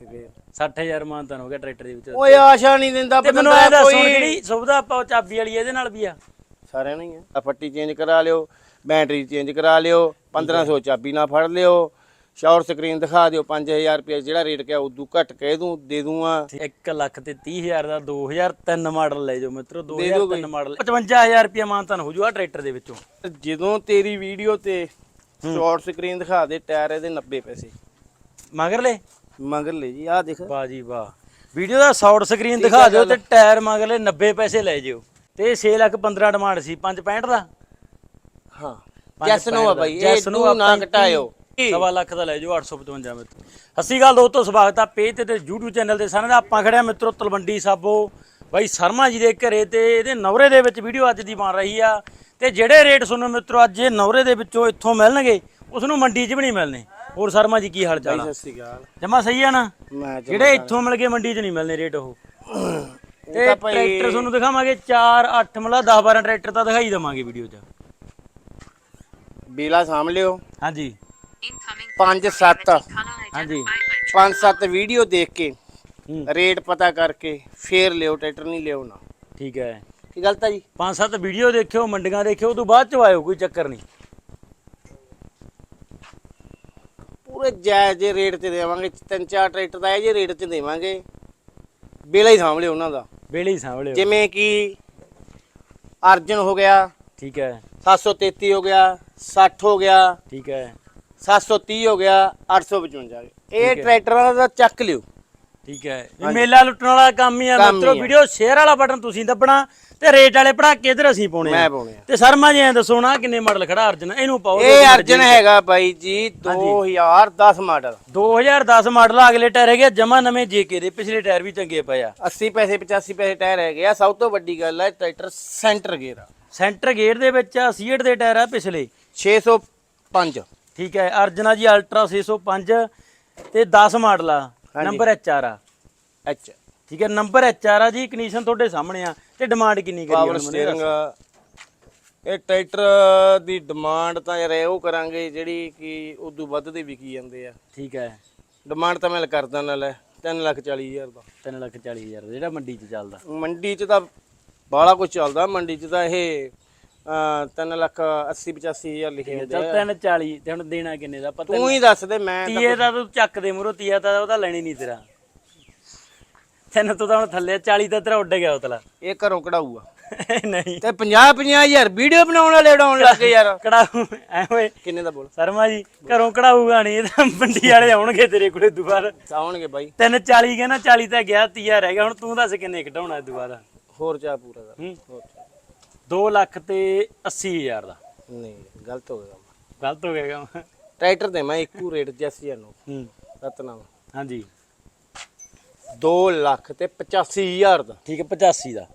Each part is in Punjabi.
60000 ਮਾਨਤਨ ਹੋ ਗਿਆ ਟਰੈਕਟਰ ਦੇ ਵਿੱਚ। ਓਏ ਆਸ਼ਾ ਨਹੀਂ ਦਿੰਦਾ ਤੇ ਮੈਨੂੰ ਐ ਦੱਸ ਹੁਣ ਜਿਹੜੀ ਸੁਵਿਧਾ ਆਪਾਂ ਚਾਬੀ ਵਾਲੀ ਇਹਦੇ ਨਾਲ ਵੀ ਆ। ਸਾਰਿਆਂ ਨੂੰ ਹੀ ਆ। ਆਹ ਫੱਟੀ ਚੇਂਜ ਕਰਾ ਲਿਓ ਬੈਟਰੀ ਚੇਂਜ ਕਰਾ ਲਿਓ 1500 ਚਾਬੀ ਨਾਲ ਫੜ ਲਿਓ। ਸ਼ਾਰਟ ਸਕਰੀਨ ਦਿਖਾ ਦਿਓ 5000 ਰੁਪਏ ਜਿਹੜਾ ਰੇਟ ਕਿਹਾ ਉਦੋਂ ਘੱਟ ਕਹਿ ਦੂੰ ਦੇ ਦੂੰਗਾ 1 ਲੱਖ ਤੇ 30000 ਦਾ 2003 ਮਾਡਲ ਲੈ ਜਾਓ ਮਿੱਤਰੋ ਦੇ ਦਿਓ 2003 ਮਾਡਲ। 55000 ਰੁਪਏ ਮਾਨਤਨ ਹੋ ਜੂਗਾ ਟਰੈਕਟਰ ਦੇ ਵਿੱਚੋਂ। ਜਦੋਂ ਤੇਰੀ ਵੀਡੀਓ ਤੇ ਸ਼ਾਰਟ ਸਕਰੀਨ ਦਿਖਾ ਦੇ ਟਾਇਰ ਇਹਦੇ 90 ਪੈਸੇ। ਮਗਰ ਲੈ ਮਗਰ ਲੈ ਜੀ ਆਹ ਦੇਖ। ਵਾਹ ਜੀ ਵਾਹ। ਵੀਡੀਓ ਦਾ ਸ਼ਾਰਟ ਸਕਰੀਨ ਦਿਖਾ ਦਿਓ ਤੇ ਟਾਇਰ ਮਗਰਲੇ 90 ਪੈਸੇ ਲੈ ਜਿਓ। ਤੇ 6 ਲੱਖ 15 ਡਿਮਾਂਡ ਸੀ 565 ਦਾ? ਹਾਂ। ਜੈਸ ਨੂੰ ਆ। ਬਾਈ ਇਹ ਤੂੰ ਨਾ ਘਟਾਇਓ। ਸਵਾ ਲੱਖ ਦਾ ਲੈ ਜਾਓ 855 ਮਿੱਤਰ। ਸਤਿ ਗੱਲ ਦੋਸਤੋ ਸਵਾਗਤ ਆ ਪੇਜ ਤੇ ਤੇ YouTube ਚੈਨਲ ਤੇ ਸਾਰਿਆਂ ਦਾ। ਆਪਾਂ ਖੜਿਆ ਮਿੱਤਰੋ ਤਲਵੰਡੀ ਸਾਬੋ ਬਾਈ ਸ਼ਰਮਾ ਜੀ ਦੇ ਘਰੇ ਤੇ ਇਹਦੇ ਨਵਰੇ ਦੇ ਵਿੱਚ ਵੀਡੀਓ ਅੱਜ ਦੀ ਬਣ ਰਹੀ ਆ। ਤੇ ਜਿਹੜੇ ਰੇਟ ਸੁਣੋ ਮਿੱਤਰੋ ਅੱਜ ਇਹ ਨਵਰੇ ਦੇ ਵਿੱਚੋਂ ਇੱਥੋਂ ਮਿਲਣਗੇ ਉਸ ਨੂੰ ਮੰਡੀ 'ਚ ਵੀ ਨਹੀਂ ਮਿਲਣੇ। ਹੋਰ ਸ਼ਰਮਾ ਜੀ ਕੀ ਹਾਲ ਚਾਲ ਆ? ਸਤਿ ਸ਼੍ਰੀ ਅਕਾਲ। ਜਮਾ ਸਹੀ ਆ ਨਾ? ਮੈਂ ਜਿਹੜੇ ਇੱਥੋਂ ਮਿਲ ਗਏ ਮੰਡੀ 'ਚ ਨਹੀਂ ਮਿਲਣੇ ਰੇਟ ਉਹ। ਤੇ ਤਾਂ ਟਰੈਕਟਰ ਤੁਹਾਨੂੰ ਦਿਖਾਵਾਂਗੇ 4 8 ਮਤਲਬ 10 12 ਟਰੈਕਟਰ ਤਾਂ ਦਿਖਾਈ ਦਵਾਂਗੇ ਵੀਡੀਓ 'ਚ। ਬੀਲਾ ਸਾਂਭ ਲਿਓ। ਹਾਂਜੀ। 5 7 ਹਾਂਜੀ। 5 7 ਵੀਡੀਓ ਦੇਖ ਕੇ ਹੂੰ। ਰੇਟ ਪਤਾ ਕਰਕੇ ਫੇਰ ਲਿਓ ਟਰੈਕਟਰ ਨਹੀਂ ਲਿਓ ਨਾ। ਠੀਕ ਹੈ। ਕੀ ਗਲਤ ਆ ਜੀ? ਪੰਜ ਸੱਤ ਵੀਡੀਓ ਦੇਖਿਓ ਮੰਡੀਆਂ ਦੇਖਿਓ ਉਦੋਂ ਬਾਅਦ ਚ ਆਇਓ ਕੋਈ ਚੱਕਰ ਨਹੀਂ। ਪੂਰੇ ਜਾਇਜ਼ ਜੇ ਰੇਟ ਤੇ ਦੇਵਾਂਗੇ ਤਿੰਨ ਚਾਰ ਟਰੈਕਟਰ ਦਾ ਇਹ ਜੇ ਰੇਟ ਤੇ ਦੇਵਾਂਗੇ। ਬੇਲਾ ਹੀ ਸਾਂਭ ਲਿਓ ਉਹਨਾਂ ਦਾ। ਵੇਲੇ ਹੀ ਸਾਂਭਲਿਓ ਜਿਵੇਂ ਜਿਵੇਂ ਕਿ ਅਰਜਨ ਹੋ ਗਿਆ ਠੀਕ ਹੈ। 733 ਹੋ ਗਿਆ 60 ਹੋ ਗਿਆ ਠੀਕ ਹੈ। 730 ਹੋ ਗਿਆ 855 ਇਹ। ਟਰੈਕਟਰਾਂ ਦਾ ਚੱਕ ਲਿਓ। ਠੀਕ ਹੈ। ਇਹ ਮੇਲਾ ਲੁੱਟਣ ਵਾਲਾ ਕੰਮ ਹੀ ਆ ਕੰਮ ਮਿੱਤਰੋ ਹੀ ਆ। ਵੀਡੀਓ ਸ਼ੇਅਰ ਵਾਲਾ ਬਟਨ ਤੁਸੀਂ ਦੱਬਣਾ ਤੇ ਰੇਟ ਵਾਲੇ ਪੜਾਕੇ ਇਧਰ ਅਸੀਂ ਪਾਉਣੇ ਆ? ਮੈਂ ਪਾਉਣੇ ਆ। ਤੇ ਸ਼ਰਮਾ ਜੀ ਐਂ ਦੱਸੋ ਨਾ ਕਿੰਨੇ ਮਾਡਲ ਖੜਾ ਅਰਜਨ? ਇਹਨੂੰ ਪਾਓ ਇਹ ਅਰਜਨ ਹੈਗਾ ਬਾਈ ਜੀ 2010 ਮਾਡਲ 2010 ਮਾਡਲ ਅਗਲੇ ਟਾਇਰ ਹੈਗੇ ਜਮਾ ਨਵੇਂ ਜੇਕੇ ਦੇ ਪਿਛਲੇ ਟਾਇਰ ਵੀ ਚੰਗੇ ਪਏ ਆ। 80 ਪੈਸੇ 85 ਪੈਸੇ ਟਾਇਰ ਹੈਗੇ ਆ ਸਭ ਤੋਂ ਵੱਡੀ ਗੱਲ ਹੈ ਟਰੈਕਟਰ ਸੈਂਟਰ ਗੇਅਰ ਆ। ਸੈਂਟਰ ਗੇਅਰ ਦੇ ਵਿੱਚ ਆ ਸੀਟ ਦੇ ਟਾਇਰ ਆ ਪਿਛਲੇ। 605 ਠੀਕ ਹੈ ਅਰਜਨਾ ਜੀ ਅਲਟਰਾ 605 ਤੇ 10 ਮਾਡਲ ਆ। ਹਾਂਜੀ। ਨੰਬਰ ਐਚਆਰ ਆ। ਐਚ ਠੀਕ ਹੈ ਨੰਬਰ ਐਚਆਰ ਆ ਜੀ ਕੰਡੀਸ਼ਨ ਤੁਹਾਡੇ ਸਾਹਮਣੇ ਆ ਤੇ ਡਿਮਾਂਡ ਕਿੰਨੀ ਕਰੀ ਪਾਵਰ ਸਟੀਅਰਿੰਗ ਇਹ ਟਰੈਕਟਰ ਦੀ ਡਿਮਾਂਡ ਤਾਂ ਯਾਰ ਇਹ ਉਹ ਕਰਾਂਗੇ ਜਿਹੜੀ ਕਿ ਉਦੋਂ ਵੱਧ ਦੇ ਵਿਕੀ ਜਾਂਦੇ ਆ। ਠੀਕ ਹੈ। ਡਿਮਾਂਡ ਤਾਂ ਮੈਂ ਕਰਦਾ ਨਾਲ ਹੈ 3 ਲੱਖ 40 ਹਜ਼ਾਰ ਦਾ। 3 ਲੱਖ 40 ਹਜ਼ਾਰ ਦਾ ਜਿਹੜਾ ਮੰਡੀ 'ਚ ਚੱਲਦਾ। ਮੰਡੀ 'ਚ ਤਾਂ ਬਾਲਾ ਕੁਝ ਚੱਲਦਾ ਮੰਡੀ 'ਚ ਤਾਂ ਇਹ 3 ਲੱਖ 80 85 ਹਜ਼ਾਰ ਲਿਖੇ ਹੁੰਦੇ ਚੱਲ ਆ। 3 40 ਤੇ ਹੁਣ ਦੇਣਾ ਕਿੰਨੇ ਦਾ? ਪਤਾ ਤੂੰ ਹੀ ਦੱਸ ਦੇ ਮੈਂ ਤਾਂ ਤੀਏ ਦਾ ਤੂੰ ਚੱਕ ਦੇ ਮੂਰੋ ਤੀਆ ਤਾਂ ਉਹਦਾ ਲੈਣੀ ਨਹੀਂ ਤੇਰਾ। ਤੈਨੂੰ ਤਾਂ ਹੁਣ ਥੱਲੇ 40 ਤਾਂ ਤੇਰਾ ਉੱਡ ਗਿਆ ਉਤਲਾ। ਇਹ ਘਰੋਂ ਕਢਾਊਗਾ। ਨਹੀਂ। ਤੇ 50 50 ਹਜ਼ਾਰ ਵੀਡੀਓ ਬਣਾਉਣ ਵਾਲੇ ਉਡਾਉਣ ਲੱਗੇ ਯਾਰ। ਕੜਾਊ ਐ ਓਏ। ਕਿੰਨੇ ਦਾ ਬੋਲ? ਸ਼ਰਮਾ ਜੀ ਘਰੋਂ ਕਢਾਊਗਾ ਨਹੀਂ ਇਹ ਤਾਂ ਮੰਡੀ ਵਾਲੇ ਆਉਣਗੇ ਤੇਰੇ ਕੋਲੇ ਦੁਬਾਰਾ। ਆਉਣਗੇ ਬਾਈ। ਤਿੰਨ 40 ਗਿਆ ਨਾ 40 ਤਾਂ ਗਿਆ ਤੀਆ ਰਹਿ ਗਿਆ ਹੁਣ ਤੂੰ ਦੱਸ ਕਿੰਨੇ ਕਢਾਉਣਾ ਦੁਬਾਰਾ। ਹੋਰ ਚਾ ਪੂਰਾ ਕਰ ਹੂੰ। ਹੋਰ ਚਾਹ। 2 ਲੱਖ ਤੇ 80 ਹਜ਼ਾਰ ਦਾ। ਨਹੀਂ ਗਲਤ ਹੋ ਗਿਆ ਕੰਮ। ਗਲਤ ਹੋ ਗਿਆ ਕੰਮ। ਟਰੈਕਟਰ ਦੇ ਮੈਂ ਇੱਕੋ ਰੇਟ ਜੈਸੀ ਨੂੰ। ਹੂੰ। ਰਤਨਾਮ। ਹਾਂਜੀ। 2 ਲੱਖ ਤੇ 85 ਹਜ਼ਾਰ ਦਾ। ਠੀਕ ਹੈ 85 ਦਾ।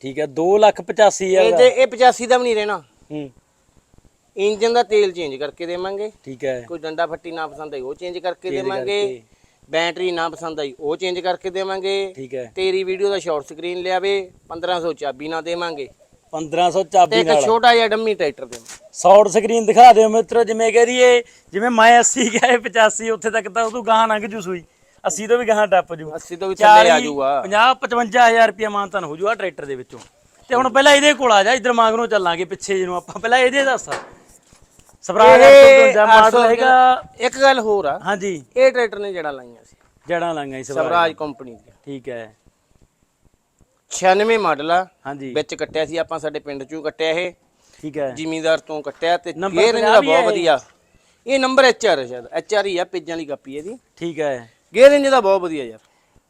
ਠੀਕ ਹੈ 2 ਲੱਖ 85 ਹਜ਼ਾਰ ਇਹ ਦਾ। ਇਹ 85 ਦਾ ਵੀ ਨਹੀਂ ਰਹਿਣਾ। ਹੂੰ। ਇੰਜਨ ਦਾ ਤੇਲ ਚੇਂਜ ਕਰਕੇ ਦੇਵਾਂਗੇ। ਠੀਕ ਹੈ। ਕੋਈ ਡੰਡਾ ਫੱਟੀ ਨਾ ਪਸੰਦ ਆਈ ਉਹ ਚੇਂਜ ਕਰਕੇ Change ਦੇਵਾਂਗੇ। ਬੈਟਰੀ ਨਾ ਪਸੰਦ ਆਈ ਉਹ ਚੇਂਜ ਕਰਕੇ ਦੇਵਾਂਗੇ। ਠੀਕ ਹੈ। ਤੇਰੀ ਵੀਡੀਓ ਦਾ ਸ਼ਾਰਟ ਸਕਰੀਨ ਲਿਆਵੇ 1500 ਚਾਬੀ ਨਾ ਦੇਵਾਂਗੇ। 1500 ਤੇ ਚਾਬੀ ਇੱਕ ਨਾਲ। ਛੋਟਾ ਜਿਹਾ ਡੰਮੀ ਟਰੈਕਟਰ ਦੇਵਾਂਗੇ ਸ਼ਾਰਟ ਸਕਰੀਨ ਦਿਖਾ ਦਿਓ ਮਿੱਤਰੋ ਜਿਵੇਂ ਕਹਿ ਦਈਏ ਜਿਵੇਂ ਮੈਂ 80 ਗਿਆ ਇਹ 85 ਉੱਥੇ ਤੱਕ ਤਾਂ ਉਦੋਂ ਗਾਂ ਲੰਘ ਜੂ ਸੂਈ। 80 ਤੋਂ ਵੀ ਗਾਂ ਟੱਪ ਜੂ। 80 ਤੋਂ ਵੀ ਥੱਲੇ ਆ 40, ਜਾਊਗਾ 50 55000 ਰੁਪਏ ਮਾਨਤਨ ਹੋ ਜੂਗਾ ਟਰੈਕਟਰ ਦੇ ਵਿੱਚੋਂ। ਤੇ ਹੁਣ ਪਹਿਲਾਂ ਇਹਦੇ ਕੋਲ ਆ ਜਾ ਇਧਰ ਮੰਗ ਨੂੰ ਚੱਲਾਂਗੇ ਪਿੱਛੇ ਜਿਹਨੂੰ ਆਪਾਂ। ਪਹਿਲਾਂ ਇਹਦੇ ਦੱਸ। ਸਵਰਾਜ ਇਹ 855 ਮਾਡਲ 800 ਹੈਗਾ? ਇੱਕ ਗੱਲ ਹੋਰ ਆ। ਹਾਂਜੀ। ਇਹ ਟਰੈਕਟਰ ਨੇ ਜੜਾ ਲਾਈਆਂ ਸੀ। ਜੜਾਂ ਲਾਂਗਾ ਇਸ ਵਾਰ ਸਵਰਾਜ ਕੰਪਨੀ ਦੀ ਠੀਕ ਹੈ। 96 ਮਾਡਲ ਆ। ਹਾਂਜੀ। ਵਿੱਚ ਕੱਟਿਆ ਸੀ ਆਪਾਂ ਸਾਡੇ ਪਿੰਡ ਚੋਂ ਕੱਟਿਆ ਇਹ। ਠੀਕ ਹੈ। ਜ਼ਿਮੀਂਦਾਰ ਤੋਂ ਕੱਟਿਆ ਤੇ ਨੰਬਰ ਗੇਅਰ ਇਹਦਾ 50 ਵੀ ਹੈ ਬਹੁਤ ਵਧੀਆ। ਇਹ ਨੰਬਰ ਐਚਆਰ ਹੈ ਸ਼ਾਇਦ। ਐਚਆਰ ਹੀ ਆ ਪੇਜਾਂ ਵਾਲੀ ਕਾਪੀ ਇਹਦੀ। ਠੀਕ ਹੈ। ਗੇਅਰ ਇੰਜ ਦਾ ਬਹੁਤ ਵਧੀਆ ਯਾਰ।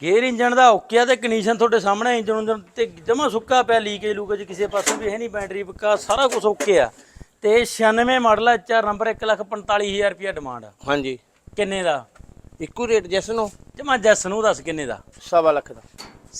ਗੇਅਰ ਇੰਜਨ ਦਾ ਓਕੇ ਆ ਤੇ ਕੰਡੀਸ਼ਨ ਤੁਹਾਡੇ ਸਾਹਮਣੇ ਇੰਜਨ ਉਂਜਨ ਤੇ ਜਮਾ ਸੁੱਕਾ ਪਿਆ ਲੀਕੇਜ ਲੂਕੇਜ ਕਿਸੇ ਪਾਸੋਂ ਵੀ ਹੈ ਨਹੀਂ ਬੈਟਰੀ ਪੱਕਾ ਸਾਰਾ ਕੁਝ ਓਕੇ ਆ। ਤੇ 96 ਮਾਡਲ ਹੈ ਚਾਰ ਨੰਬਰ 145000 ਰੁਪਿਆ ਡਿਮਾਂਡ ਆ। ਹਾਂਜੀ। ਕਿੰਨੇ ਦਾ? ਇੱਕੋ ਰੇਟ ਜਿਸ ਨੂੰ ਜਮਾ ਜੈਸ ਨੂੰ ਦੱਸ ਕਿੰਨੇ ਦਾ? ਸਵਾ ਲੱਖ ਦਾ।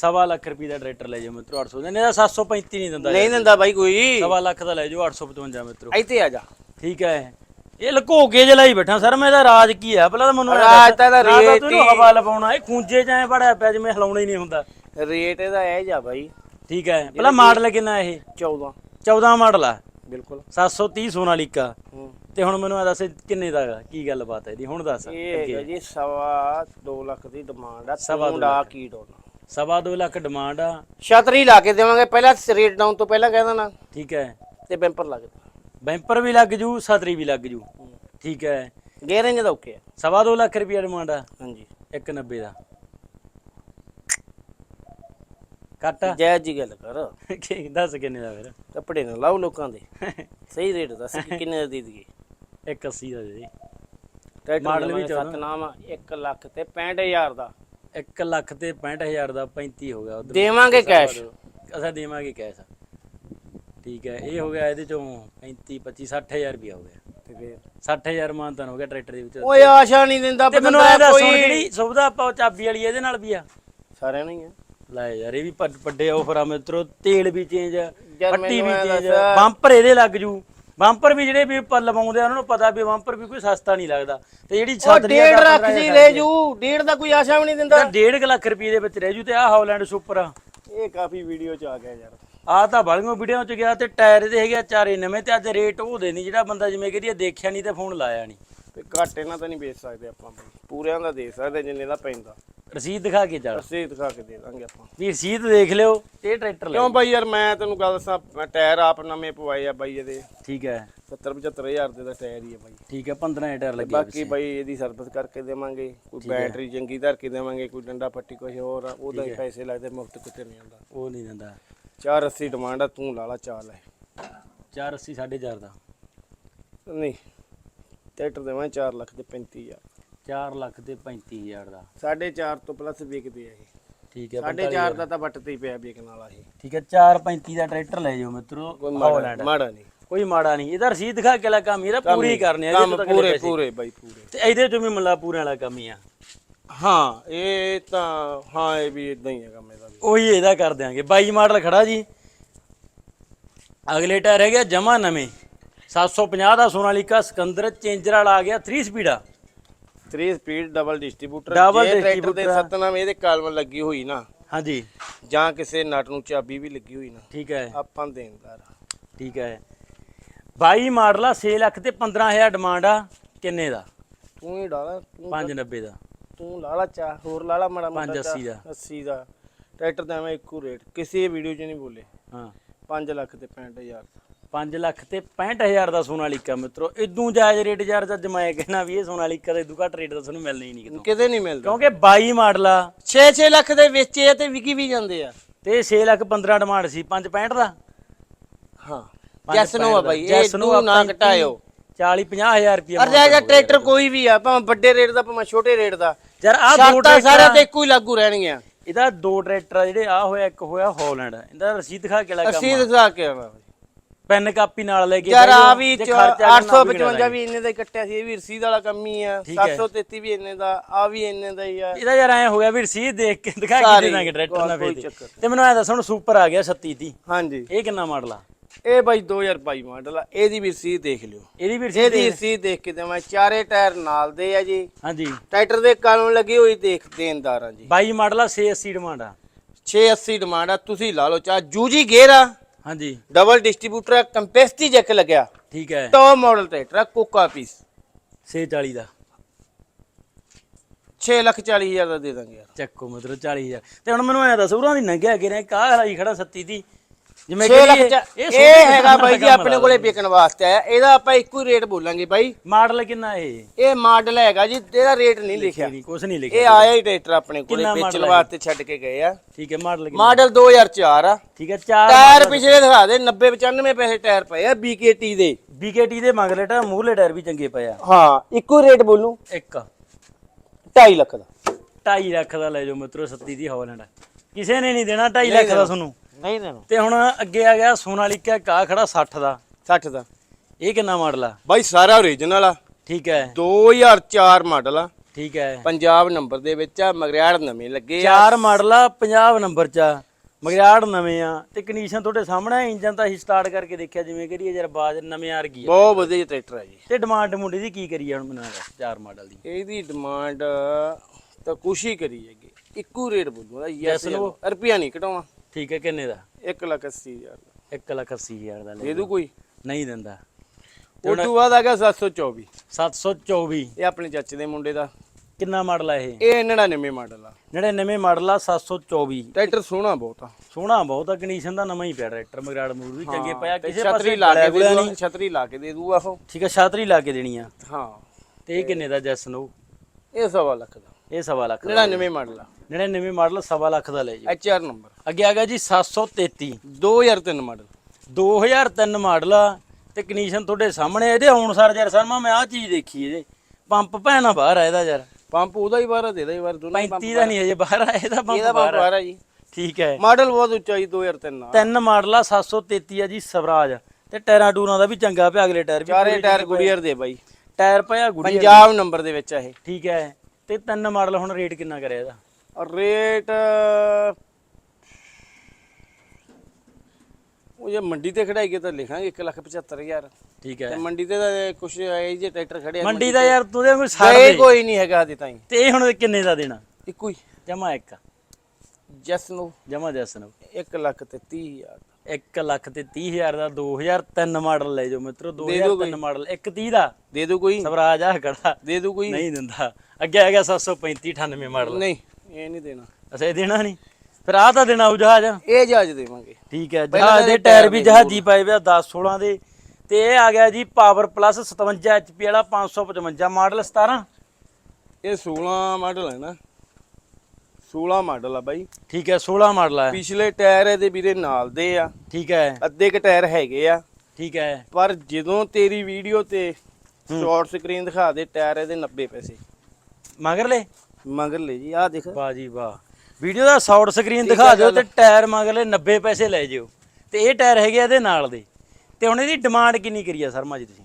ਸਵਾ ਲੱਖ ਰੁਪਏ ਦਾ ਟਰੈਕਟਰ ਲੈ ਜਾਓ ਮਿੱਤਰੋ 800 ਦਾ। ਨਹੀਂ ਦਾ 735 ਨਹੀਂ ਦਿੰਦਾ ਨਹੀਂ ਦਿੰਦਾ ਬਾਈ ਕੋਈ। ਸਵਾ ਲੱਖ ਦਾ ਲੈ ਜਾਓ 855 ਮਿੱਤਰੋ। ਇੱਥੇ ਆ ਜਾ। ਠੀਕ ਹੈ। ਇਹ ਲੁਕੋ ਕੇ ਜਲਾਈ ਬੈਠਾ ਸਰ ਮੈਂ ਇਹਦਾ ਰਾਜ ਕੀ ਆ? ਪਹਿਲਾਂ ਤਾਂ ਮੈਨੂੰ ਇਹ ਰਾਜ। ਤਾਂ ਇਹਦਾ ਨਾ ਤਾਂ ਰੇਟ ਤੂੰ ਹੀ- ਹਵਾ ਲਵਾਉਣਾ ਇਹ ਖੂੰਜੇ ਚ ਐ ਬੜਿਆ ਪਿਆ ਜਿਵੇਂ ਹਿਲਾਉਣਾ ਹੀ ਨਹੀਂ ਹੁੰਦਾ। ਰੇਟ ਇਹਦਾ ਇਹ ਜਾ ਬਾਈ। ਠੀਕ ਹੈ। ਪਹਿਲਾਂ ਮਾਡਲ ਕਿੰਨਾ ਇਹ? 14 14 ਮਾਡਲ ਆ? ਬਿਲਕੁਲ। 730 ਸੋਨਾਲੀਕਾ ਹੂੰ। ਤੇ ਹੁਣ ਮੈਨੂੰ ਇਹ ਦੱਸ ਕਿੰਨੇ ਦਾ ਹੈਗਾ? ਕੀ ਗੱਲਬਾਤ ਹੈ ਇਹਦੀ? ਹੁਣ ਦੱਸ ਇਹ ਹੈਗਾ ਜੀ ਸਵਾ 2 ਲੱਖ ਦੀ ਡਿਮਾਂਡ ਆ। ਸਵਾ ਦੋ ਤੂੰ ਕੀ ਡੋਨਾ ਸਵਾ ਦੋ ਲੱਖ ਡਿਮਾਂਡ ਆ। ਛਤਰੀ ਲਾ ਕੇ ਦੇਵਾਂਗੇ। ਪਹਿਲਾਂ ਰੇਟ ਡਾਊਨ ਤੋਂ ਪਹਿਲਾਂ ਕਹਿ ਦੇਣਾ। ਠੀਕ ਹੈ। ਤੇ ਬੈਂਪਰ ਲੱਗ ਦੇਣਾ। ਬੈਂਪਰ ਵੀ ਲੱਗ ਜੂ ਸਤਰੀ ਵੀ ਲੱਗ ਜੂ। ਠੀਕ ਹੈ। ਗੇਰਿੰਗ ਦਾ ਓਕੇ ਆ। ਸਵਾ ਦੋ ਲੱਖ ਰੁਪਏ ਡਿਮਾਂਡ ਆ। ਹਾਂਜੀ। 190 ਦਾ। ਕੱਟ ਜੈ ਜੀ ਗੱਲ ਕਰ। ਕੀ ਦੱਸ ਕਿੰਨੇ ਦਾ ਫਿਰ? ਕੱਪੜੇ ਨਾ ਲਾਓ ਲੋਕਾਂ ਦੇ। ਸਹੀ ਰੇਟ ਦੱਸ ਕਿ ਕਿੰਨੇ ਦਾ ਦੇ ਦਈਏ? 180 ਦਾ ਦੇ ਮਾਡਲ ਵੀ ਵੀ ਚੌਦਾਂ। ਸਤਨਾਮ 1 ਲੱਖ ਤੇ 65000 ਦਾ। 1 ਲੱਖ ਤੇ 65000 ਦਾ 35 ਹੋ ਗਿਆ ਉਧਰ। ਦੇਵਾਂਗੇ ਕੈਸ਼ ਅਸਾਂ ਦੇਵਾਂਗੇ ਕੈਸ਼ ਠੀਕ ਹੈ ਇਹ ਹੋ ਗਿਆ ਇਹਦੇ ਚੋਂ 35 25 60000 ਰੁਪਇਆ ਹੋ ਗਿਆ। ਤੇ ਫੇਰ? 60000 ਮਾਨਤਨ ਹੋ ਗਿਆ ਟਰੈਕਟਰ ਦੇ ਵਿੱਚ। ਓਏ ਆਸ਼ਾ ਨਹੀਂ ਦਿੰਦਾ ਤੇ ਮੈਨੂੰ ਇਹ ਦੱਸ ਜਿਹੜੀ ਸੁਵਿਧਾ ਆਪਾਂ ਚਾਬੀ ਵਾਲੀ ਇਹਦੇ ਨਾਲ ਵੀ ਆ? ਸਾਰਿਆਂ ਨੂੰ ਹੀ ਆ। ਲੈ ਯਾਰ ਇਹ ਵੀ ਵੱਡ- ਆਫਰ ਆ ਮਿੱਤਰੋ ਤੇਲ ਵੀ ਚੇਂਜ ਪੱਟੀ ਵੀ ਚੇਂਜ। ਬੰਪਰ ਇਹਦੇ ਲੱਗ ਜੂ। ਬੰਪਰ ਵੀ ਜਿਹੜੇ ਵੀ ਉੱਪਰ ਲਵਾਉਂਦੇ ਆ ਉਹਨਾਂ ਨੂੰ ਪਤਾ ਵੀ ਬੰਪਰ ਵੀ ਕੋਈ ਸਸਤਾ ਨਹੀਂ ਲੱਗਦਾ। ਤੇ ਜਿਹੜੀ ਉਹ ਛਤਰੀ ਡੇਢ ਰੱਖ ਜੀ ਲੈ ਜੂ। ਡੇਢ ਦਾ ਕੋਈ ਆਸ਼ਾ ਵੀ ਨਹੀਂ ਦਿੰਦਾ। ਡੇਢ ਕੁ ਲੱਖ ਰੁਪਏ ਦੇ ਵਿੱਚ ਰਹਿ ਜੂ ਤੇ ਆਹ ਹਾਲੈਂਡ ਸੁਪਰ ਆ। ਇਹ ਕਾਫੀ ਵੀਡੀਓ ਚ ਆ ਗਿਆ ਯਾਰ। ਆ ਤਾਂ ਬੜੀਆਂ ਵੀਡੀਓ ਚ ਗਿਆ ਤੇ ਟਾਇਰ ਇਹਦੇ ਹੈਗੇ ਆ ਚਾਰੇ ਨਵੇਂ ਤੇ ਅੱਜ ਰੇਟ ਉਹ ਦੇ ਨਹੀਂ ਜਿਹੜਾ ਬੰਦਾ ਜਿਵੇਂ ਕਹਦੀ ਦੇਖਿਆ ਨਹੀਂ ਤੇ ਫੋਨ ਲਾਇਆ ਨਹੀਂ ਤੇ ਘੱਟ ਇਹਨਾਂ ਤਾਂ ਨਹੀਂ ਵੇਚ ਸਕਦੇ ਆਪਾਂ। ਬਈ। ਪੂਰਿਆਂ ਦਾ ਦੇ ਸਕਦੇ ਜਿੰਨੇ ਦਾ ਪੈਂਦਾ। ਰਸੀਦ ਦਿਖਾ ਕੇ ਚੱਲ ਅਸੀਂ ਦਿਖਾ ਕੇ ਦੇ ਦਾਂਗੇ ਆਪਾਂ। ਵੀ ਰਸੀਦ ਦੇਖ ਲਿਓ ਇਹ ਟਰੈਕਟਰ ਲੈ ਕਿਉਂ ਬਾਈ ਯਾਰ ਮੈਂ ਤੈਨੂੰ ਗੱਲ ਦੱਸਾਂ ਮੈਂ ਟਾਇਰ ਆਪ ਨਵੇਂ ਪਵਾਏ ਆ ਬਾਈ ਇਹਦੇ। ਠੀਕ ਹੈ। 70 75000 ਦੇ ਦਾ ਟਾਇਰ ਹੀ ਆ ਬਾਈ। ਠੀਕ ਹੈ 15 ਟਾਇਰ ਲੱਗੇ ਬਾਕੀ ਬਾਈ ਇਹਦੀ ਸਰਵਿਸ ਕਰਕੇ ਦੇਵਾਂਗੇ ਕੋਈ ਬੈਟਰੀ ਚੰਗੀ ਧਰ ਕੇ ਦੇਵਾਂਗੇ ਕੋਈ ਡੰਡਾ ਪੱਟੀ ਕੁਝ ਹੋਰ ਆ, ਉਹਦਾ ਹੀ ਪੈਸੇ ਲੱਗਦੇ ਮੁਫਤ ਕਿਤੇ ਨਹੀਂ ਆਉਂਦਾ। ਉਹ ਨਹੀਂ ਦਿੰਦਾ। 480 ਡਿਮਾਂਡ ਆ ਤੂੰ ਲਾ ਲਾ ਚਾਲ ਹੈ 480 4.5 ਦਾ। ਨਹੀਂ ਟਰੈਕਟਰ ਦੇਵਾਂ 4 ਲੱਖ ਤੇ 35000 4 ਲੱਖ ਤੇ 35000 ਦਾ। 4.5 ਤੋਂ ਪਲੱਸ ਵਿਕਦੇ ਆ ਇਹ। ਠੀਕ ਹੈ 4.5 ਦਾ ਤਾਂ ਵੱਟ ਤੇ ਹੀ ਪਿਆ ਵਿਕਣ ਵਾਲਾ ਇਹ। ਠੀਕ ਹੈ 435 ਦਾ ਟਰੈਕਟਰ ਲੈ ਜਾਓ ਮਿੱਤਰੋ ਕੋਈ ਮਾੜਾ ਨਹੀਂ। ਕੋਈ ਮਾੜਾ ਨਹੀਂ। ਇਹਦਾ ਰਸੀਦ ਦਿਖਾ ਕੇ ਲਾ ਕੰਮ ਇਹਦਾ ਪੂਰੀ ਕਰਨੇ ਆ ਕੰਮ ਪੂਰੇ। ਪੂਰੇ ਬਾਈ ਪੂਰੇ। ਤੇ ਇਹਦੇ ਚੋਂ ਵੀ ਮੱਲਾ ਪੂਰੇ ਵਾਲਾ ਕੰਮ ਹੀ ਆ। ਹਾਂ ਇਹ ਤਾਂ ਹਾਂ ਇਹ ਵੀ ਇਦਾਂ ਹੀ ਹੈ ਕੰਮ ਇਹਦਾ ਵੀ। ਉਹੀ ਇਹਦਾ ਕਰ ਦਿਆਂਗੇ। 22 ਮਾਡਲ ਖੜਾ ਜੀ। ਅਗਲੇ ਟਾਇਰ ਹੈਗੇ ਜਮਾ ਨਵੇਂ। 750 ਦਾ ਸੋਨਾਲੀਕਾ ਸਿਕੰਦਰ ਚੇਂਜਰ ਵਾਲਾ ਆ ਗਿਆ 3 ਸਪੀਡਾ 3 ਸਪੀਡ ਡਬਲ ਡਿਸਟ੍ਰੀਬਿਊਟਰ Double ਜੇ ਟਰੈਕਟਰ ਦੇ distributor। ਸਤਨਾਮ ਇਹਦੇ ਕਾਲਮ ਲੱਗੀ ਹੋਈ ਨਾ ਹਾਂਜੀ। ਜਾਂ ਕਿਸੇ ਨਟ ਨੂੰ ਚਾਬੀ ਵੀ ਲੱਗੀ ਹੋਈ ਨਾ ਠੀਕ ਹੈ। ਆਪਾਂ ਦੇਣਦਾਰ ਆ। ਠੀਕ ਹੈ। 22 ਮਾਡਲ ਆ 6 ਲੱਖ ਤੇ 15000 ਡਿਮਾਂਡ ਆ। ਕਿੰਨੇ ਦਾ? ਤੂੰ ਹੀ ਡਾਲਾ ਤੂੰ 590 ਦਾ। ਤੂੰ ਲਾਲਾ ਚਾ ਹੋਰ ਲਾਲਾ ਮੜਾ ਪੰਜ ਅੱਸੀ। ਦਾ। 80 ਦਾ। ਟਰੈਕਟਰ ਦਾ ਮੈਂ ਇੱਕੋ ਰੇਟ ਕਿਸੇ ਵੀਡੀਓ 'ਚ ਨਹੀਂ ਬੋਲੇ। ਹਾਂ। 5 ਲੱਖ ਤੇ 65000 5 ਲੱਖ ਤੇ 65000 ਦਾ ਸੋਨਾਲੀਕਾ ਮਿੱਤਰੋ। ਇਦੋਂ ਜਾਇਜ਼ ਰੇਟ ਯਾਰ ਜਦ ਮੈਂ ਕਹਿਣਾ ਵੀ ਇਹ ਸੋਨਾਲੀਕਾ ਦਾ ਇਦੋਂ ਘੱਟ ਰੇਟ ਦਾ ਤੁਹਾਨੂੰ ਮਿਲਣਾ ਹੀ ਨਹੀਂ ਕਿਤੋਂ। ਕਿਤੇ ਨਹੀਂ ਮਿਲਦਾ। ਕਿਉਂਕਿ 22 ਮਾਡਲ ਆ। 6-6 ਲੱਖ ਦੇ ਵੇਚੇ ਆ ਤੇ ਵਿਕੀ ਵੀ ਜਾਂਦੇ ਆ। ਤੇ 6 ਲੱਖ 15 ਡਿਮਾਂਡ ਸੀ 565 ਦਾ। ਹਾਂ। ਜੈਸ ਨੂੰ ਆ। ਬਾਈ ਇਹ ਤੂੰ ਨਾ ਘਟਾਇਓ। 40 50000 ਰੁਪਏ ਅਰ ਜਾਏਗਾ ਟਰੈਕਟਰ ਕੋਈ ਵੀ ਆ ਭਾਵੇਂ ਵੱਡੇ ਰੇਟ ਦਾ ਭਾਵੇਂ ਛੋਟੇ ਰੇਟ ਦਾ। ਯਾਰ ਆ ਦੋ ਟਰੈਕਟਰ ਸਾਰਿਆਂ ਤੇ ਇੱਕੋ ਹੀ ਲਾਗੂ ਰਹਿਣਗੀਆਂ। ਇਹਦਾ ਦੋ ਟਰੈਕਟਰ ਜਿਹੜੇ ਆ ਹੋਇਆ ਇੱਕ ਹੋਇਆ ਹਾਲੈਂਡ ਇਹਦਾ ਰਸੀਦ ਦਿਖਾ ਕੇ ਲੱਗਾ ਅਸੀਂ ਦਿਖਾ ਕੇ ਬਾਈ। ਪੈਨ ਕਾਪੀ ਨਾਲ ਲੈ ਕੇ ਯਾਰ ਆ ਵੀ ਜੇ ਖਰਚਾ ਕਰਨਾ ਉਹ ਵੀ ਕਿਹੜਾ 855 ਵੀ ਇੰਨੇ ਦਾ ਹੀ ਕੱਟਿਆ ਸੀ ਇਹ ਵੀ ਰਸੀਦ ਵਾਲਾ ਕੰਮ ਹੀ ਆ। ਠੀਕ ਹੈ। 733 ਵੀ ਇੰਨੇ ਦਾ ਆ ਵੀ ਇੰਨੇ ਦਾ ਹੀ ਆ। ਇਹਦਾ ਯਾਰ ਐ ਹੋ ਗਿਆ ਵੀ ਰਸੀਦ ਦੇਖ ਕੇ ਦਿਖਾ ਕੇ ਸਾਰੇ, ਦੇ ਦਾਂਗੇ ਟਰੈਕਟਰ ਨਾਲ ਫੇਰ ਤੇ ਮੈਨੂੰ ਐ ਦੱਸ ਹੁਣ ਸੁਪਰ ਆ ਗਿਆ 37 ਦੀ ਹਾਂਜੀ। ਇਹ ਕਿੰਨਾ ਮਾਡਲ ਆ? ਇਹ ਬਾਈ 2022 ਮਾਡਲ ਆ। ਇਹਦੀ ਵੀ ਰਸੀਦ ਦੇਖ ਲਿਓ। ਇਹਦੀ ਵੀ ਰਸੀਦ ਇਹਦੀ ਰਸੀਦ ਦੇਖ ਕੇ ਦੇਵਾਂ। ਚਾਰੇ ਟਾਇਰ ਨਾਲ ਦੇ ਆ ਜੀ। ਹਾਂਜੀ। ਟਰੈਕਟਰ ਦੇ ਕਾਨੂੰਨ ਲੱਗੀ ਹੋਈ ਦੇਖ ਦੇਣਦਾਰ ਜੀ। 22 ਮਾਡਲ ਆ 680 ਡਿਮਾਂਡ ਆ। 680 ਡਿਮਾਂਡ ਆ। ਤੁਸੀਂ ਲਾ ਲਓ ਚਾ ਜੂਜੀ ਗੇਅਰ ਆ। ਹਾਂਜੀ। ਡਬਲ ਡਿਸਟ੍ਰੀਬਿਊਟਰ ਕੰਪੈਸਟੀ ਜੈਕ ਲੱਗਿਆ। ਠੀਕ ਹੈ। ਟੌਪ ਮਾਡਲ ਟਰੈਕਟਰ ਆ ਕੋਕਾ ਪੀਸ 640 ਦਾ। 6 ਲੱਖ 40 ਹਜ਼ਾਰ ਦਾ ਦੇ ਦਾਂਗੇ ਯਾਰ। ਚੱਕੋ ਮਤਲਬ 40000 ਤੇ ਹੁਣ ਮੈਨੂੰ ਐ ਦੱਸ ਉਰਾਂ ਦੀ ਨੰਗਿਆ ਕਿ ਨੇ ਕਾਹ ਹਲਾਈ ਖੜਾ 37 ਦੀ ਜਿਵੇਂ 6 ਲੱਖ ਚ- ਇਹ ਇਹ ਹੈਗਾ ਬਾਈ ਜੀ ਆਪਣੇ ਕੋਲੇ ਵਿਕਣ ਵਾਸਤੇ ਆਇਆ। ਇਹਦਾ ਆਪਾਂ ਇੱਕੋ ਹੀ ਰੇਟ ਬੋਲਾਂਗੇ ਬਾਈ। ਮਾਡਲ ਕਿੰਨਾ ਇਹ? ਇਹ ਮਾਡਲ ਹੈਗਾ ਜੀ ਇਹਦਾ ਰੇਟ ਨਹੀਂ ਲਿਖਿਆ ਕੁਝ ਨਹੀਂ ਇਹ ਲਿਖਿਆ ਆਇਆ ਹੀ ਟਰੈਕਟਰ ਆਪਣੇ ਕੋਲੇ ਵੇਚਣ? ਵਾਸਤੇ ਛੱਡ ਕੇ ਗਏ ਆ। ਠੀਕ ਹੈ ਮਾਡਲ ਕਿੰਨਾ? ਮਾਡਲ 2004 ਆ। ਠੀਕ ਹੈ ਚਾਰ ਟਾਇਰ ਪਿਛਲੇ ਦਿਖਾ ਦੇ 90 95 ਪੈਸੇ ਟਾਇਰ ਪਏ ਆ BKT ਦੇ। BKT ਦੇ ਮਗਲੇ ਟਾਇਰ ਮੂਹਰਲੇ ਟਾਇਰ ਵੀ ਚੰਗੇ ਪਏ ਆ। ਹਾਂ ਇੱਕੋ ਰੇਟ ਬੋਲੂ। ਇੱਕ। 2.5 ਲੱਖ ਦਾ। 2.5 ਲੱਖ ਦਾ ਲੈ ਜਾਓ ਮਿੱਤਰੋ 37 ਦੀ ਹੌਲੈਂਡ। ਕਿਸੇ ਨੇ ਨਹੀਂ ਦੇਣਾ 2.5 ਲੱਖ ਦਾ ਤੁਹਾਨੂੰ। ਨਹੀਂ ਦੇਣਾ ਤੇ ਹੁਣ ਅੱਗੇ ਆ ਗਿਆ ਸੋਨਾਲੀਕਾ ਕਾ ਖੜਾ 60 ਦਾ। 60 ਦਾ। ਇਹ ਕਿੰਨਾ ਮਾਡਲ ਆ? ਬਾਈ ਸਾਰਾ ਓਰੀਜਨਲ ਆ। ਠੀਕ ਹੈ। 2004 ਮਾਡਲ ਆ। ਠੀਕ ਹੈ। ਪੰਜਾਬ ਨੰਬਰ ਦੇ ਵਿੱਚ ਆ ਮਗਰਿਆੜ ਨਵੇਂ ਲੱਗੇ ਆ। ਚਾਰ ਮਾਡਲ ਆ 50 ਨੰਬਰ ਚ ਆ। ਮਗਿਆੜ ਨਵੇਂ ਆ। ਤੇ ਕੰਡੀਸ਼ਨ ਤੁਹਾਡੇ ਸਾਹਮਣੇ ਇੰਜਨ ਤਾਂ ਅਸੀਂ ਸਟਾਰਟ ਕਰਕੇ ਦੇਖਿਆ ਜਿਵੇਂ ਕਰੀਏ ਯਾਰ ਬਾਜ ਨਵੇਂ ਆ ਆ। ਬਹੁਤ ਵਧੀਆ ਟਰੈਕਟਰ ਆ ਜੀ। ਤੇ ਡਿਮਾਂਡ ਮੁੰਡੇ ਦੀ ਕੀ ਕਰੀਏ ਹੁਣ ਮੈਨੂੰ ਦੱਸ ਚਾਰ ਮਾਡਲ ਦੀ। ਇਹਦੀ ਡਿਮਾਂਡ ਤਾਂ ਕੁਛ ਹੀ ਕਰੀ ਹੈਗੀ ਇੱਕੋ ਰੇਟ ਬੋਲੂਗਾ ਯੈਸ। ਰੁਪਿਆ ਨਹੀਂ ਘਟਾਉਣਾ ਠੀਕ ਹੈ ਕਿੰਨੇ ਦਾ? 1 ਲੱਖ 80 ਹਜ਼ਾਰ ਦਾ। 1 ਲੱਖ 80 ਹਜ਼ਾਰ ਦਾ ਲੈ ਦੇ ਦੂ ਕੋਈ? ਨਹੀਂ ਦਿੰਦਾ। ਤੋਂ ਬਾਅਦ ਆ ਗਿਆ 724 724 ਇਹ ਆਪਣੇ ਚਾਚੇ ਦੇ ਮੁੰਡੇ ਦਾ। ਕਿੰਨਾ ਮਾਡਲ ਆ ਇਹ? ਇਹ 99 ਮਾਡਲ ਆ। 99 ਮਾਡਲ ਆ 724 ਟਰੈਕਟਰ ਸੋਹਣਾ ਬਹੁਤ ਆ। ਸੋਹਣਾ ਬਹੁਤ ਆ ਕੰਡੀਸ਼ਨ ਦਾ ਨਵਾਂ ਹੀ ਪਿਆ ਟਰੈਕਟਰ ਮਗਰਾੜ ਮੂਰ ਵੀ ਚੰਗੇ ਪਿਆ ਕਿਸੇ ਛਤਰੀ ਪਾਸੇ ਲਾ ਕੇ ਦੇ ਦੂਗਾ ਛਤਰੀ ਲਾ ਕੇ ਦੇ ਦੂਗਾ ਉਹ। ਠੀਕ ਆ ਛਾਤਰੀ ਲਾ ਕੇ ਦੇਣੀ ਆ। ਹਾਂ। ਤੇ ਇਹ ਕਿੰਨੇ ਦਾ ਜੈਸ ਨੂੰ? ਇਹ ਸਵਾ ਲੱਖ ਦਾ। ਇਹ ਸਵਾ ਲੱਖ ਦਾ। 99 ਮਾਡਲ ਆ। 99 ਮਾਡਲ ਸਵਾ ਲੱਖ ਦਾ ਲੈ ਜੀ ਆਰ ਨੰਬਰ ਅੱਗੇ ਆ ਗਿਆ ਜੀ 733 2003 ਮਾਡਲ। 2003 ਮਾਡਲ ਆ ਤੇ ਕੰਡੀਸ਼ਨ ਤੁਹਾਡੇ ਸਾਹਮਣੇ ਇਹਦੇ ਆਉਣ ਸਾਰ ਯਾਰ ਸਰਮਾ ਮੈਂ ਆਹ ਚੀਜ਼ ਦੇਖੀ ਇਹਦੇ। ਪੰਪ ਭੈਣਾ ਬਾਹਰ ਆ ਇਹਦਾ ਯਾਰ। ਪੰਪ ਉਹਦਾ ਹੀ ਬਾਹਰ ਦੇ ਦਾ ਹੀ ਬਾਹਰ ਦੋਨਾਂ ਹੀ 35 ਦਾ ਨਹੀਂ ਅਜੇ ਬਾਹਰ ਆ ਇਹਦਾ ਪੰਪ ਇਹਦਾ ਪੰਪ ਬਾਹਰ ਆ। ਜੀ। ਠੀਕ ਹੈ। ਮਾਡਲ ਬਹੁਤ ਉੱਚਾ ਜੀ 2003 ਆ। ਤਿੰਨ ਮਾਡਲ ਆ 733 ਆ ਜੀ ਸਵਰਾਜ। ਤੇ ਟਾਇਰਾਂ ਟੂਰਾਂ ਦਾ ਵੀ ਚੰਗਾ ਪਿਆ ਅਗਲੇ ਟਾਇਰ ਵੀ ਚਾਰੇ ਟਾਇਰ ਠੀਕ ਗੁੜੀਅਰ ਦੇ ਬਾਈ। ਟਾਇਰ ਪਿਆ ਗੁੜੀ ਪੰਜਾਬ ਨੰਬਰ ਦੇ ਵਿੱਚ ਆ ਇਹ। ਠੀਕ ਹੈ। ਤੇ ਤਿੰਨ ਮਾਡਲ ਹੁਣ ਰੇਟ ਕਿੰਨਾ ਕਰਿਆ ਇਹਦਾ? ਰੇਟ ਉਹ ਜੇ ਮੰਡੀ ਤੇ ਖੜਾਈਏ ਤਾਂ ਲਿਖਾਂਗੇ 175000 ਠੀਕ ਤੇ ਹੈ ਮੰਡੀ ਤੇ ਤਾਂ ਕੁਝ ਇਹ ਜੇ ਟਰੈਕਟਰ ਖੜੇ ਆ ਮੰਡੀ ਦਾ ਯਾਰ ਤੂੰ ਦੇ ਕੋਈ ਸਾਰ ਦੇ। ਕੋਈ ਨਹੀਂ ਹੈਗਾ ਹਜੇ ਤਾਈਂ। ਤੇ ਇਹ ਹੁਣ ਕਿੰਨੇ ਦਾ ਦੇਣਾ? ਇੱਕੋ ਹੀ। ਜਮਾ ਇੱਕ। ਜੈਸ ਨੂੰ ਜਮਾ ਜੈਸਨ। 1 ਲੱਖ ਤੇ 30000 1 ਲੱਖ ਤੇ 30000 ਦਾ 2003 ਮਾਡਲ ਲੈ ਜਾਓ ਮਿੱਤਰੋ ਦੇ ਦਿਓ 2003 ਮਾਡਲ। 130 ਦਾ? ਦੇ ਦੂ ਕੋਈ। ਸਵਰਾਜ ਆ ਖੜਾ। ਦੇ ਦੂ ਕੋਈ। ਨਹੀਂ ਦਿੰਦਾ। ਅੱਗੇ ਆ ਗਿਆ 735 98 ਮਾਡਲ। ਨਹੀਂ। ਇਹ ਨਹੀਂ ਦੇਣਾ। ਅੱਛਾ ਇਹ ਦੇਣਾ ਨਹੀਂ? ਫਿਰ ਆ ਤਾਂ ਦੇਣਾ ਉਹ ਜਹਾਜ਼। ਇਹ ਜਹਾਜ਼ ਦੇਵਾਂਗੇ। ਠੀਕ ਹੈ ਜਹਾਜ਼ ਦੇ ਟਾਇਰ ਵੀ ਜਹਾਜ਼ੀ ਪਾਏ ਵੇ 10 16 ਦੇ। ਤੇ ਇਹ ਆ ਗਿਆ ਜੀ ਪਾਵਰ ਪਲੱਸ 57 HP ਵਾਲਾ 555 ਮਾਡਲ 17 ਇਹ 16 ਮਾਡਲ ਹੈ ਨਾ। 16 ਮਾਡਲ ਆ ਬਾਈ। ਠੀਕ ਹੈ 16 ਮਾਡਲ ਹੈ ਪਿਛਲੇ ਟਾਇਰ ਇਹਦੇ ਵੀਰੇ ਨਾਲ ਦੇ ਆ। ਠੀਕ ਹੈ। ਅੱਧੇ ਕ ਟਾਇਰ ਹੈਗੇ ਆ। ਠੀਕ ਹੈ। ਪਰ ਜਦੋਂ ਤੇਰੀ ਵੀਡੀਓ ਤੇ ਸ਼ਾਰਟ ਸਕਰੀਨ ਦਿਖਾ ਦੇ ਟਾਇਰ ਇਹਦੇ 90 ਪੈਸੇ। ਮਗਰ ਲੈ ਮਗਰ ਲੈ ਜੀ ਆਹ ਦੇਖ। ਵਾਹ ਜੀ ਵਾਹ। ਵੀਡੀਓ ਦਾ ਸ਼ਾਰਟ ਸਕਰੀਨ ਦਿਖਾ ਦਿਓ ਤੇ ਟਾਇਰ ਮਗਰਲੇ 90 ਪੈਸੇ ਲੈ ਜਿਓ। ਤੇ ਇਹ ਟਾਇਰ ਹੈਗੇ ਆ ਇਹਦੇ ਨਾਲ ਦੇ। ਤੇ ਹੁਣ ਇਹਦੀ ਡਿਮਾਂਡ ਕਿੰਨੀ ਕਰੀ ਆ ਸ਼ਰਮਾ ਜੀ ਤੁਸੀਂ?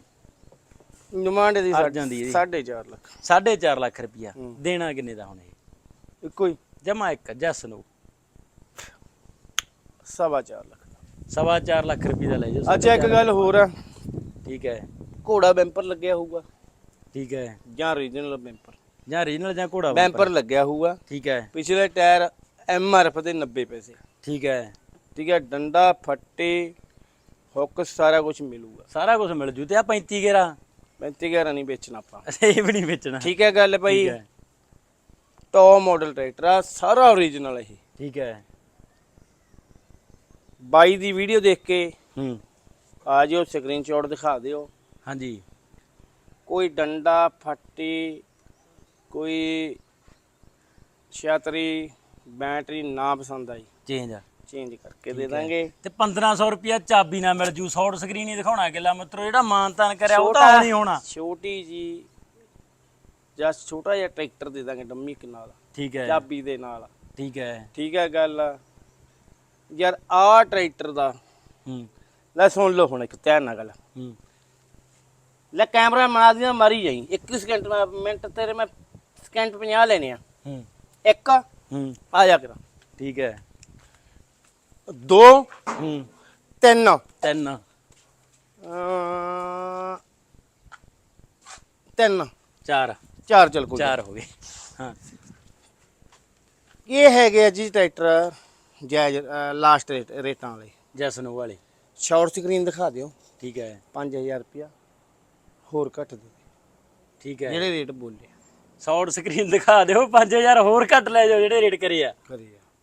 ਡਿਮਾਂਡ ਦੀ ਅੜ ਜਾਂਦੀ ਇਹਦੀ। 4.5 ਲੱਖ। 4.5 ਲੱਖ ਰੁਪਿਆ ਹੂੰ। ਦੇਣਾ ਕਿੰਨੇ ਦਾ ਹੁਣ ਇਹ? ਇੱਕੋ ਹੀ। ਜਮਾ ਇੱਕ ਜੱਸ ਨੂੰ। ਸਵਾ ਚਾਰ ਲੱਖ। ਸਵਾ ਚਾਰ ਲੱਖ ਰੁਪਏ ਦਾ ਲੈ ਜਾਓ ਅੱਛਾ ਇੱਕ ਗੱਲ ਹੋਰ ਆ। ਠੀਕ ਹੈ। ਘੋੜਾ ਬੈਂਪਰ ਲੱਗਿਆ ਹੋਊਗਾ। ਠੀਕ ਹੈ। ਜਾਂ ਰੀਜਨਲ ਬੈਂਪਰ। ਜਾਂ ਰੀਜਨਲ ਜਾਂ ਘੋੜਾ ਬੈਂਪਰ ਲੱਗਿਆ ਹੋਊਗਾ। ਠੀਕ ਹੈ। ਪਿਛਲੇ ਟਾਇਰ ਐਮਆਰਐਫ ਦੇ 90 ਪੈਸੇ। ਠੀਕ ਹੈ। ਠੀਕ ਹੈ ਡੰਡਾ ਫੱਟੇ ਹੁੱਕ ਸਾਰਾ ਕੁਝ ਮਿਲੂਗਾ। ਸਾਰਾ ਕੁਝ ਮਿਲ ਜੂ ਤੇ ਆ 35 ਗੇਰਾ। 35 11 ਨਹੀਂ ਵੇਚਣਾ ਆਪਾਂ। ਇਹ ਵੀ ਨਹੀਂ ਵੇਚਣਾ। ਠੀਕ ਹੈ ਗੱਲ ਭਾਈ। ਟੌਪ ਮਾਡਲ ਟਰੈਕਟਰ ਆ ਸਾਰਾ ਓਰੀਜਨਲ ਇਹ। ਠੀਕ ਹੈ। ਬਾਈ ਦੀ ਵੀਡੀਓ ਦੇਖ ਕੇ ਹੂੰ। ਆ ਜਿਓ ਸਕਰੀਨਸ਼ਾਟ ਦਿਖਾ ਦਿਓ। ਹਾਂਜੀ। ਕੋਈ ਡੰਡਾ ਫੱਟੀ ਕੋਈ ਛਤਰੀ ਬੈਟਰੀ ਨਾ ਪਸੰਦ ਆਈ। ਚੇਂਜ ਚੇਂਜ ਕਰਕੇ ਦੇ ਦਾਂਗੇ। ਤੇ 1500 ਰੁਪਿਆ ਚਾਬੀ ਨਾ ਮਿਲ ਜੂ ਸ਼ਾਰਟ ਸਕਰੀਨ ਹੀ ਦਿਖਾਉਣਾ ਕਿਲਾ ਮਿੱਤਰੋ ਜਿਹੜਾ ਮਾਨਤਾਨ ਕਰਿਆ ਉਹ ਤਾਂ ਛੋਟਾ- ਹੋਣੀ। ਛੋਟੀ ਜੀ ਜਸ ਛੋਟਾ ਜਿਹਾ ਟਰੈਕਟਰ ਦੇ ਦਾਂਗੇ ਡੰਮੀ ਕੇ ਨਾਲ ਠੀਕ ਹੈ। ਚਾਬੀ ਦੇ ਨਾਲ। ਠੀਕ ਹੈ। ਠੀਕ ਹੈ ਗੱਲ। ਯਾਰ ਆ ਟਰੈਕਟਰ ਦਾ ਹੂੰ। ਲੈ ਸੁਣ ਲਓ ਹੁਣ ਇੱਕ ਧਿਆਨ ਨਾਲ ਗੱਲ। ਹੂੰ। ਲੈ ਕੈਮਰਾ ਮਨਾ ਦੀਆਂ ਮਾਰੀ ਜਾਈ। 21 ਸਕਿੰਟ ਮਿੰਟ ਤੇਰੇ ਮੈਂ ਸਕਿੰਟ 50 ਲੈਣੇ ਆ। ਹੂੰ। ਇੱਕ ਹੂੰ। ਆ ਜਾ ਕਰ। ਠੀਕ ਹੈ। ਦੋ ਹੂੰ। ਤਿੰਨ। ਤਿੰਨ। ਅਮ, ਤਿੰਨ। ਚਾਰ। ਚਾਰ ਚਲ ਕੋਈ ਚਾਰ ਹੋ ਗਏ। ਹਾਂ। ਇਹ ਹੈਗੇ ਆ ਜੀ ਟਰੈਕਟਰ ਜਾਇਜ਼ ਲਾਸਟ ਰੇਟਾਂ ਵਾਲੇ। ਜਸਨੂ ਵਾਲੇ। ਸ਼ਾਰਟ ਸਕਰੀਨ ਦਿਖਾ ਦਿਓ। ਠੀਕ ਹੈ। 5000 ਰੁਪਿਆ ਹੋਰ ਘੱਟ ਦੇ। ਠੀਕ ਹੈ। ਜਿਹੜੇ ਰੇਟ ਬੋਲੇ। ਸ਼ਾਰਟ ਸਕਰੀਨ ਦਿਖਾ ਦਿਓ 5000 ਹੋਰ ਘੱਟ ਲੈ ਜਾਓ ਜਿਹੜੇ ਰੇਟ ਕਰੇ ਆ।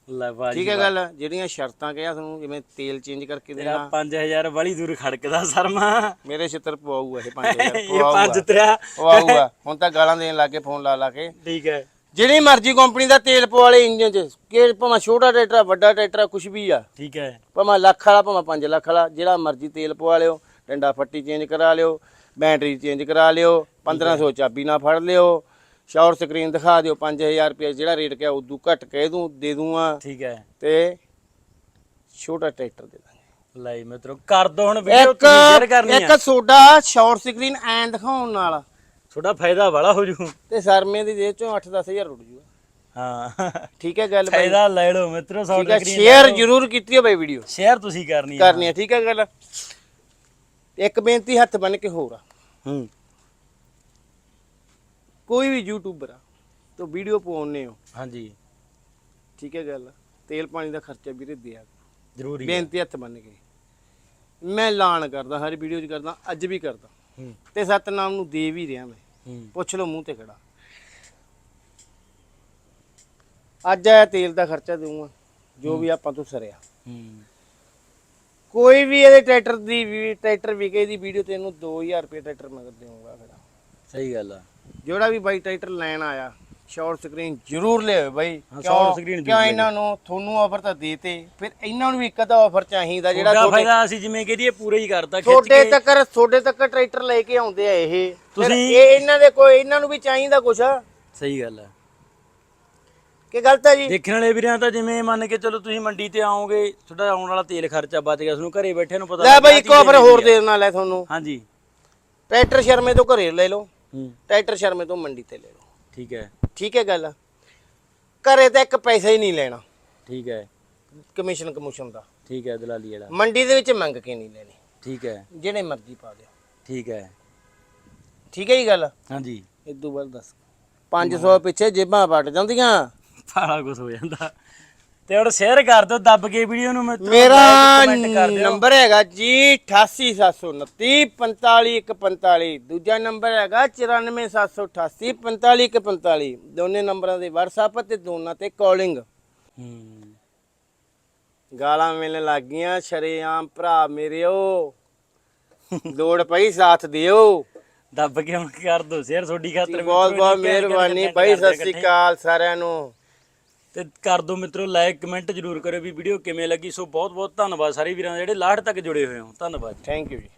ਲੈ ਬਾਜੀ ਠੀਕ ਹੈ ਗੱਲ ਜਿਹੜੀਆਂ ਸ਼ਰਤਾਂ ਕਿਹਾ ਤੁਹਾਨੂੰ ਜਿਵੇਂ ਤੇਲ ਚੇਂਜ ਕਰਕੇ ਤੇਰਾ ਦੇਣਾ। 5000 ਵਾਲੀ ਦੂਰ ਖੜਕਦਾ ਸ਼ਰਮਾ। ਮੇਰੇ ਛਿੱਤਰ ਪਵਾਊਗਾ ਇਹ 5000 ਇਹ ਪੰਜ ਤੇਰਾ। ਪਵਾਊਗਾ। ਹੁਣ ਤਾਂ ਗਾਲਾਂ ਦੇਣ ਲੱਗੇ ਫੋਨ ਲਾ ਲਾ ਕੇ। ਠੀਕ ਹੈ। ਜਿਹੜੀ ਮਰਜ਼ੀ ਕੰਪਨੀ ਦਾ ਤੇਲ ਪਵਾ ਲੈ ਇੰਜਨ 'ਚ ਕਿ ਭਾਵੇਂ ਛੋਟਾ ਟਰੈਕਟਰ ਆ, ਵੱਡਾ ਟਰੈਕਟਰ ਕੁਛ ਵੀ ਆ। ਠੀਕ ਹੈ। ਭਾਵੇਂ ਲੱਖ ਵਾਲਾ ਭਾਵੇਂ 5 ਲੱਖ ਵਾਲਾ ਜਿਹੜਾ ਮਰਜ਼ੀ ਤੇਲ ਪਵਾ ਲਿਓ ਡੰਡਾ ਫੱਟੀ ਚੇਂਜ ਕਰਾ ਲਿਓ ਬੈਟਰੀ ਚੇਂਜ ਕਰਾ ਲਿਓ 1500 ਚਾਬੀ ਨਾ ਫੜ ਲਿਓ ਸ਼ਾਰਟ ਸਕਰੀਨ ਦਿਖਾ ਦਿਓ 5000 ਰੁਪਏ ਜਿਹੜਾ ਰੇਟ ਕਿਹਾ ਉਦੋਂ ਘੱਟ ਕਹਿ ਦੂੰ ਦੇ ਦੂੰਗਾ। ਠੀਕ ਹੈ। ਤੇ ਛੋਟਾ ਟਰੈਕਟਰ ਦੇ ਦਾਂਗੇ। ਲੈ ਮਿੱਤਰੋ ਕਰ ਦੋ ਹੁਣ ਵੀਡੀਓ ਇੱਕ ਸ਼ੇਅਰ ਕਰਨੀ ਇੱਕ ਆ। ਸੋਡਾ ਸ਼ਾਰਟ ਸਕਰੀਨ ਐਂ ਦਿਖਾਉਣ ਨਾਲ। ਤੁਹਾਡਾ ਫਾਇਦਾ ਵਾਲਾ ਹੋ ਜੂ। ਤੇ ਸਰਮੇ ਦੀ ਜੇਬ ਚੋਂ 8-10000 ਰੁੜ ਜੂਗਾ। ਹਾਂ। ਠੀਕ ਹੈ ਗੱਲ ਬਾਈ। ਫਾਇਦਾ ਲੈ ਲਓ ਮਿੱਤਰੋ ਹੈ ਸ਼ਾਰਟ ਸਕਰੀਨ ਸ਼ੇਅਰ ਜ਼ਰੂਰ ਕੀਤੀ ਹੋ ਬਾਈ ਵੀਡੀਓ। ਸ਼ੇਅਰ ਤੁਸੀਂ ਕਰਨੀ ਆ। ਕਰਨੀ ਹੈ ਠੀਕ ਹੈ ਗੱਲ। ਇੱਕ ਬੇਨਤੀ ਹੱਥ ਬੰਨ ਕੇ ਹੋਰ ਆ। ਹੂੰ। ਕੋਈ ਵੀ ਯੂਟਿਊਬਰ ਆ ਤੋ ਵੀਡੀਓ ਪਾਉਣੇ ਹੋ? ਹਾਂਜੀ। ਠੀਕ ਹੈ ਗੱਲ। ਤੇਲ ਪਾਣੀ ਦਾ ਖਰਚਾ ਵੀਰੇ ਦਿਆ। ਜ਼ਰੂਰੀ ਹੈ। ਬੇਨਤੀ ਹੱਥ ਬੰਨ ਕੇ। ਮੈਂ ਐਲਾਨ ਕਰਦਾ ਹਰ ਵੀਡੀਓ 'ਚ ਕਰਦਾ ਅੱਜ ਵੀ ਕਰਦਾ। ਹੂੰ। ਤੇ ਸਤਨਾਮ ਨੂੰ ਦੇ ਵੀ ਰਿਹਾ ਮੈਂ। ਹੂੰ। ਪੁੱਛ ਲਓ ਮੂੰਹ ਤੇ ਖੜਾ। ਅੱਜ ਆਇਆ ਤੇਲ ਦਾ ਖਰਚਾ ਦੇਊਂਗਾ ਜੋ ਵੀ ਆਪਾਂ ਤੋਂ ਸਰਿਆ। ਹੂੰ। ਕੋਈ ਵੀ ਇਹਦੇ ਟਰੈਕਟਰ ਦੀ ਵੀ ਟਰੈਕਟਰ ਵਿਕੇ ਦੀ ਵੀਡੀਓ ਤੇ ਇਹਨੂੰ 2000 ਰੁਪਏ ਟਰੈਕਟਰ ਮੈਂ ਦੇਊਂਗਾ ਫਿਰ। ਸਹੀ ਗੱਲ ਆ। ਜਿਹੜਾ ਵੀ ਬਾਈ ਟਰੈਕਟਰ ਲੈਣ ਆਇਆ ਸ਼ਾਰਟ ਸਕਰੀਨ ਜ਼ਰੂਰ ਲਿਆਓ ਬਾਈ। ਹਾਂ, short screen ਜ਼ਰੂਰ ਕਿਉਂ। ਇਹਨਾਂ ਨੂੰ ਤੁਹਾਨੂੰ ਆਫਰ ਤਾਂ ਦੇਤੇ ਫਿਰ ਇਹਨਾਂ ਨੂੰ ਵੀ ਇੱਕ ਅੱਧਾ ਆਫਰ ਚਾਹੀਦਾ ਜਿਹੜਾ ਜਿਹੜਾ ਤੁਹਾਡੇ ਫਾਇਦਾ ਅਸੀਂ ਜਿਵੇਂ ਕਹਦੀਏ ਪੂਰਾ ਹੀ ਕਰਤਾ ਖਿੱਚ ਤੁਹਾਡੇ ਕੇ। ਤੱਕ ਤੁਹਾਡੇ ਤੱਕ ਟਰੈਕਟਰ ਲੈ ਕੇ ਆਉਂਦੇ ਆ ਇਹ। ਫਿਰ ਤੁਸੀਂ- ਇਹ ਇਹਨਾਂ ਦੇ ਕੋਈ ਇਹਨਾਂ ਨੂੰ ਵੀ ਚਾਹੀਦਾ ਕੁਛ? ਸਹੀ ਗੱਲ ਆ। ਕਿ ਗਲਤ ਹੈ ਜੀ? ਦੇਖਣ ਵਾਲੇ ਵੀਰਾਂ ਤਾਂ ਜਿਵੇਂ ਮੰਨ ਕੇ ਚਲੋ ਤੁਸੀਂ ਮੰਡੀ ਤੇ ਆਓਗੇ ਤੁਹਾਡਾ ਆਉਣ ਵਾਲਾ ਤੇਲ ਖਰਚਾ ਬਚ ਗਿਆ ਤੁਹਾਨੂੰ ਘਰੇ ਬੈਠੇ ਨੂੰ ਪਤਾ ਲੈ ਬਾਈ ਇੱਕ ਆਫਰ ਹੋਰ। ਦੇ ਦੇਣਾ ਲੈ ਤੁਹਾਨੂੰ। ਹਾਂਜੀ। ਟਰੈਕਟਰ ਸ਼ਰਮੇ ਤੋਂ ਘਰੇ ਲੈ ਲਓ। ਹੂੰ ਟਰੈਕਟਰ ਸ਼ਰਮੇ ਤੋਂ ਮੰਡੀ ਤੇ ਲੈ ਲਓ। ਠੀਕ ਹੈ। ਠੀਕ ਹੈ ਗੱਲ? ਘਰੇ ਤਾਂ ਇੱਕ ਪੈਸਾ ਹੀ ਨਹੀਂ ਲੈਣਾ। ਠੀਕ ਹੈ। ਕਮਿਸ਼ਨ ਕਮਿਸ਼ਨ ਦਾ। ਠੀਕ ਹੈ ਦਲਾਲੀ ਵਾਲਾ। ਮੰਡੀ ਦੇ ਵਿੱਚ ਮੰਗ ਕੇ ਨਹੀਂ ਲੈਣੀ। ਠੀਕ ਹੈ। ਜਿਹੜੇ ਮਰਜ਼ੀ ਪਾ ਦਿਓ। ਠੀਕ ਹੈ। ਠੀਕ ਹੈ ਜੀ ਗੱਲ? ਹਾਂਜੀ। ਇਦੋਂ ਬਾਅਦ ਦੱਸ। 500 ਪਿੱਛੇ ਜੇਬਾਂ ਵੱਟ ਜਾਂਦੀਆਂ। ਸਾਰਾ ਕੁਝ ਹੋ ਜਾਂਦਾ। ਤੇ ਹੁਣ ਸ਼ੇਅਰ ਕਰ ਦਿਓ ਦੱਬ ਕੇ ਵੀਡੀਓ ਨੂੰ ਮੇਰਾ ਕਮੈਂਟ ਕਰ ਦਿਓ ਨੰਬਰ ਹੈਗਾ ਜੀ 88729 45145 ਦੂਜਾ ਨੰਬਰ ਹੈਗਾ 94788 45145 ਦੋਨੇ ਨੰਬਰਾਂ ਦੇ WhatsApp ਤੇ ਦੋਨਾਂ ਤੇ ਕਾਲਿੰਗ ਗਾਲਾਂ ਮਿਲਣ ਲੱਗ ਗਈਆਂ ਸ਼ਰੇਆਮ ਭਰਾ ਮੇਰਿਓ। ਲੋੜ ਪਈ ਸਾਥ ਦਿਓ। ਦੱਬ ਕੇ ਹੁਣ ਕਰ ਦਿਓ ਸ਼ੇਅਰ ਤੁਹਾਡੀ ਖਾਤਰ ਬਹੁਤ ਬਹੁਤ ਮਿਹਰਬਾਨੀ ਆ ਸਤਿ ਸ੍ਰੀ। ਅਕਾਲ ਸਾਰਿਆਂ ਨੂੰ। ਤੇ ਕਰ ਦਿਓ ਮਿੱਤਰੋ ਲਾਈਕ ਕਮੈਂਟ ਜਰੂਰ ਕਰਿਓ ਵੀ ਵੀਡੀਓ ਕਿਵੇਂ ਲੱਗੀ। ਸੋ ਬਹੁਤ ਬਹੁਤ ਧੰਨਵਾਦ ਸਾਰੇ ਵੀਰਾਂ ਦਾ ਜਿਹੜੇ ਲਾਸਟ ਤੱਕ ਜੁੜੇ ਹੋਏ ਹੋ। ਧੰਨਵਾਦ ਥੈਂਕ ਯੂ ਜੀ।